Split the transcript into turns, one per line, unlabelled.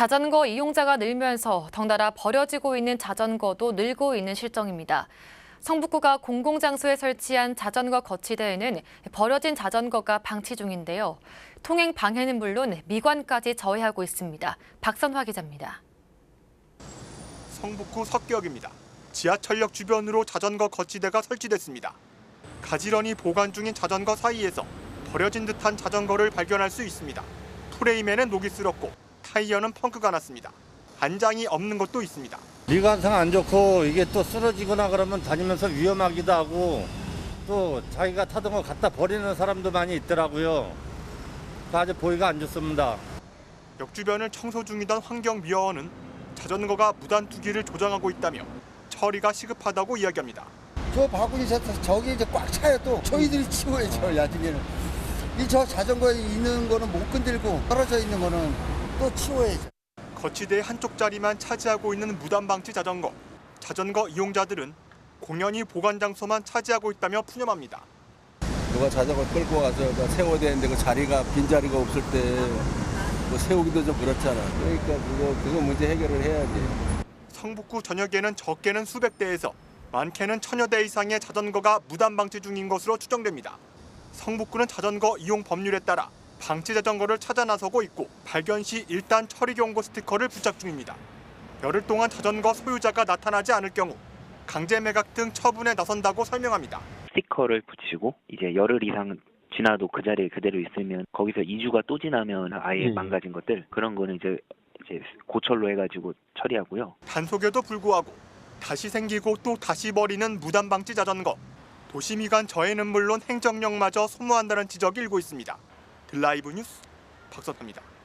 자전거 이용자가 늘면서 덩달아 버려지고 있는 자전거도 늘고 있는 실정입니다. 성북구가 공공장소에 설치한 자전거 거치대에는 버려진 자전거가 방치 중인데요. 통행 방해는 물론 미관까지 저해하고 있습니다. 박선화 기자입니다.
성북구 석기역입니다. 지하철역 주변으로 자전거 거치대가 설치됐습니다. 가지런히 보관 중인 자전거 사이에서 버려진 듯한 자전거를 발견할 수 있습니다. 프레임에는 녹이 쓸었고 타이어는 펑크가 났습니다. 안장이 없는 것도 있습니다.
미관상 안 좋고 이게 또 쓰러지거나 그러면 다니면서 위험하기도 하고 또 자기가 타던 거 갖다 버리는 사람도 많이 있더라고요. 그 아주 보기가 안 좋습니다.
역 주변을 청소 중이던 환경미화원은 자전거가 무단 투기를 조장하고 있다며 처리가 시급하다고 이야기합니다.
저 바구니 저, 저기 이제 꽉 차요 또 저희들이 치워야죠 나중에는 이 저 자전거에 있는 거는 못 건들고 떨어져 있는 거는 또 치워야죠
거치대 한쪽 자리만 차지하고 있는 무단 방치 자전거. 자전거 이용자들은 공연히 보관 장소만 차지하고 있다며 푸념합니다.
누가 자전거 끌고 와서 그 세워야 되는데 그 자리가 빈 자리가 없을 때 뭐 세우기도 좀 그렇잖아. 그러니까 그거 그거 문제 해결을 해야지.
성북구 전역에는 적게는 수백 대에서 많게는 천여 대 이상의 자전거가 무단 방치 중인 것으로 추정됩니다. 성북구는 자전거 이용 법률에 따라 방치 자전거를 찾아 나서고 있고 발견 시 일단 처리 경고 스티커를 부착 중입니다. 열흘 동안 자전거 소유자가 나타나지 않을 경우 강제 매각 등 처분에 나선다고 설명합니다.
스티커를 붙이고 이제 열흘 이상 지나도 그 자리에 그대로 있으면 거기서 2주가 또 지나면 아예
예.
망가진 것들 그런 거는 이제 이제 고철로 해가지고 처리하고요.
단속에도 불구하고 다시 생기고 또 다시 버리는 무단 방치 자전거. 도시미관 저해는 물론 행정력마저 소모한다는 지적이 일고 있습니다. 드라이브 뉴스 박선입니다.